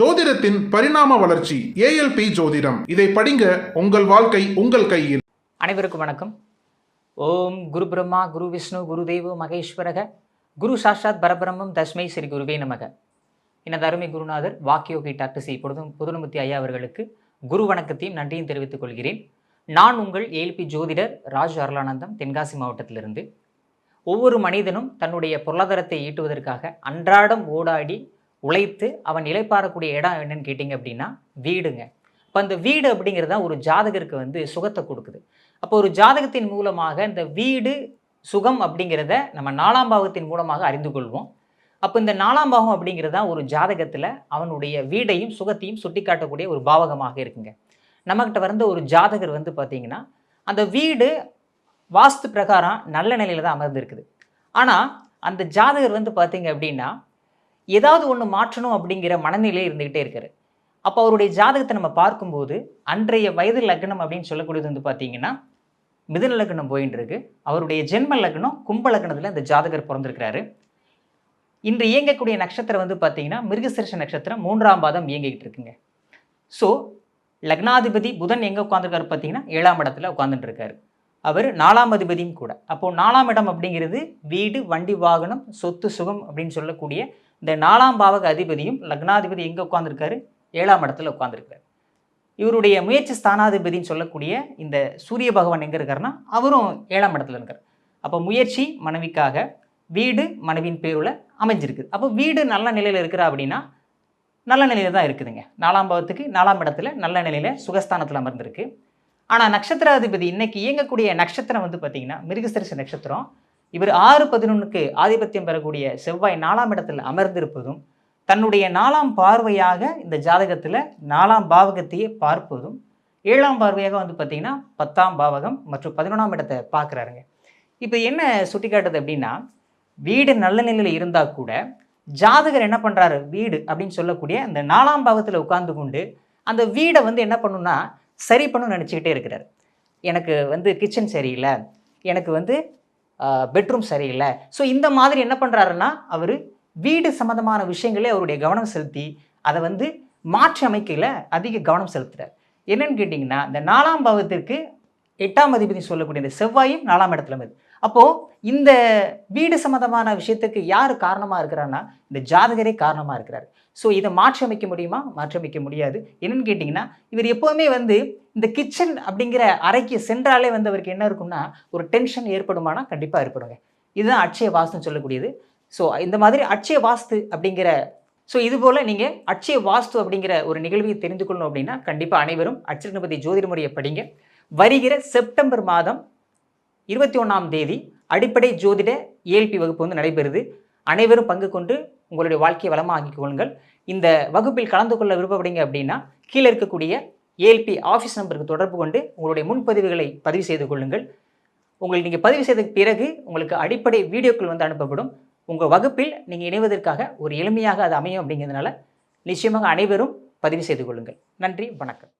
ஜோதிடத்தின் பரிணாம வளர்ச்சி ஏஎல்பி ஜோதிடம். இதை படிங்க உங்கள் வாழ்க்கை உங்கள் கையில். அனைவருக்கும் வணக்கம். ஓம் குரு பிரம்மா குரு விஷ்ணு குரு தேவோ மகேஸ்வரக குரு சாஷாத் பரபிரம்மம் தஸ்மை ஸ்ரீ குருவே நமக. எனது அருமை குருநாதர் வாக்கியோகி டாக்டர் சி. பொது புதுநமுத்தி ஐயா அவர்களுக்கு குரு வணக்கத்தையும் நன்றியும் தெரிவித்துக் கொள்கிறேன். நான் உங்கள் ஏஎல்பி ஜோதிடர் ராஜ் அருளானந்தம் தென்காசி மாவட்டத்திலிருந்து. ஒவ்வொரு மனிதனும் தன்னுடைய பொருளாதாரத்தை ஈட்டுவதற்காக அன்றாடம் ஓடாடி உழைத்து அவன் இழைப்பாறக்கூடிய இடம் என்னன்னு கேட்டிங்க அப்படின்னா வீடுங்க. இப்போ அந்த வீடு அப்படிங்கிறது தான் ஒரு ஜாதகருக்கு வந்து சுகத்தை கொடுக்குது. அப்போ ஒரு ஜாதகத்தின் மூலமாக இந்த வீடு சுகம் அப்படிங்கிறத நம்ம நாலாம் பாவத்தின் மூலமாக அறிந்து கொள்வோம். அப்போ இந்த நாலாம் பாகம் அப்படிங்கிறது தான் ஒரு ஜாதகத்தில் அவனுடைய வீடையும் சுகத்தையும் சுட்டி காட்டக்கூடிய ஒரு பாவகமாக இருக்குங்க. நம்மக்கிட்ட வந்த ஒரு ஜாதகர் வந்து பார்த்தீங்கன்னா அந்த வீடு வாஸ்து பிரகாரம் நல்ல நிலையில் தான் அமர்ந்திருக்குது. ஆனால் அந்த ஜாதகர் வந்து பார்த்தீங்க அப்படின்னா ஏதாவது ஒன்று மாற்றணும் அப்படிங்கிற மனநிலை இருந்துக்கிட்டே இருக்காரு. அப்போ அவருடைய ஜாதகத்தை நம்ம பார்க்கும்போது அன்றைய வயது லக்னம் அப்படின்னு சொல்லக்கூடியது வந்து பார்த்தீங்கன்னா மிதன லக்னம் போயின்னு இருக்கு. அவருடைய ஜென்ம லக்னம் கும்ப லக்னத்தில் இந்த ஜாதகர் பிறந்திருக்கிறாரு. இன்று இயங்கக்கூடிய நட்சத்திரம் வந்து பார்த்தீங்கன்னா மிருகசிருஷ நட்சத்திரம் மூன்றாம் பாதம் இயங்கிக்கிட்டு இருக்குங்க. ஸோ லக்னாதிபதி புதன் எங்கே உட்காந்துருக்காரு பார்த்தீங்கன்னா ஏழாம் இடத்துல உட்காந்துட்டு இருக்காரு அவர் நாலாம் அதிபதியும் கூட. அப்போது நாலாம் இடம் அப்படிங்கிறது வீடு வண்டி வாகனம் சொத்து சுகம் அப்படின்னு சொல்லக்கூடிய இந்த நாலாம் பாவக அதிபதியும் லக்னாதிபதி எங்கே உட்காந்துருக்காரு ஏழாம் இடத்துல உட்காந்துருக்காரு இவருடைய முயற்சி ஸ்தானாதிபதின்னு சொல்லக்கூடிய இந்த சூரிய பகவான் எங்கே இருக்காருன்னா அவரும் ஏழாம் இடத்துல இருக்கார். அப்போ முயற்சி மனைவிக்காக வீடு மனைவியின் பேருல அமைஞ்சிருக்குது அப்போ வீடு நல்ல நிலையில் இருக்கிறா அப்படின்னா நல்ல நிலையில் தான் இருக்குதுங்க. நாலாம் பாவத்துக்கு நாலாம் இடத்துல நல்ல நிலையில் சுகஸ்தானத்தில் அமர்ந்திருக்கு. ஆனால் நட்சத்திராதிபதி இன்னைக்கு இயங்கக்கூடிய நட்சத்திரம் வந்து பார்த்தீங்கன்னா மிருகசரிச நட்சத்திரம். இவர் ஆறு பதினொன்றுக்கு ஆதிபத்தியம் பெறக்கூடிய செவ்வாய் நாலாம் இடத்தில் அமர்ந்திருப்பதும் தன்னுடைய நாலாம் பார்வையாக இந்த ஜாதகத்தில் நாலாம் பாவகத்தையே பார்ப்பதும் ஏழாம் பார்வையாக வந்து பார்த்திங்கன்னா பத்தாம் பாவகம் மற்றும் பதினொன்றாம் இடத்தை பார்க்குறாருங்க. இப்போ என்ன சுட்டி காட்டுது அப்படின்னா வீடு நல்ல நிலையில் இருந்தால் கூட ஜாதகர் என்ன பண்ணுறாரு வீடு அப்படின்னு சொல்லக்கூடிய அந்த நாலாம் பாவத்தில் உட்கார்ந்து கொண்டு அந்த வீடை வந்து என்ன பண்ணுன்னா சரி பண்ணணும்னு நினச்சிக்கிட்டே இருக்கிறார். எனக்கு வந்து கிச்சன் சரியில்லை. எனக்கு வந்து பெட்ரூம் சரியில்லை. ஸோ இந்த மாதிரி என்ன பண்ணுறாருன்னா அவர் வீடு சம்மந்தமான விஷயங்களே அவருடைய கவனம் செலுத்தி அதை வந்து மாற்றி அமைக்கையில் அதிக கவனம் செலுத்துகிறார் என்னன்னு கேட்டிங்கன்னா இந்த நாலாம் பாவத்திற்கு எட்டாம் அதிபதி சொல்லக்கூடிய இந்த செவ்வாயும் நாலாம் இடத்துல அமைது அப்போது இந்த வீடு சம்மந்தமான விஷயத்துக்கு யார் காரணமாக இருக்கிறான்னா இந்த ஜாதகரே காரணமாக இருக்கிறார். ஸோ இதை மாற்றி அமைக்க முடியுமா? மாற்றி அமைக்க முடியாது. என்னென்னு கேட்டிங்கன்னா இவர் எப்போவுமே வந்து இந்த கிச்சன் அப்படிங்கிற அறைக்கு சென்றாலே வந்து அவருக்கு என்ன இருக்கும்னா ஒரு டென்ஷன் ஏற்படுமானா கண்டிப்பாக ஏற்படுங்க. இதுதான் அட்சய வாஸ்துன்னு சொல்லக்கூடியது. ஸோ இந்த மாதிரி அட்சய வாஸ்து அப்படிங்கிற ஸோ இதுபோல் நீங்கள் அட்சய வாஸ்து அப்படிங்கிற ஒரு நிகழ்வை தெரிந்து கொள்ளணும் அப்படின்னா கண்டிப்பாக அனைவரும் அச்சரநபதி ஜோதிட முறையை படிங்க. வருகிற செப்டம்பர் மாதம் இருபத்தி ஒன்றாம் தேதி அடிப்படை ஜோதிட ஏல்பி வகுப்பு வந்து நடைபெறுது. அனைவரும் பங்கு கொண்டு உங்களுடைய வாழ்க்கையை வளமாக கொள்ளுங்கள். இந்த வகுப்பில் கலந்து கொள்ள விருப்பப்படுங்க அப்படின்னா கீழே இருக்கக்கூடிய ஏஎல்பி ஆஃபீஸ் நம்பருக்கு தொடர்பு கொண்டு உங்களுடைய முன்பதிவுகளை பதிவு செய்து கொள்ளுங்கள். உங்களை நீங்கள் பதிவு செய்த பிறகு உங்களுக்கு அடிப்படை வீடியோக்கள் வந்து அனுப்பப்படும். உங்கள் வகுப்பில் நீங்கள் இணைவதற்காக ஒரு எளிமையாக அது அமையும் அப்படிங்கிறதுனால நிச்சயமாக அனைவரும் பதிவு செய்து கொள்ளுங்கள். நன்றி வணக்கம்.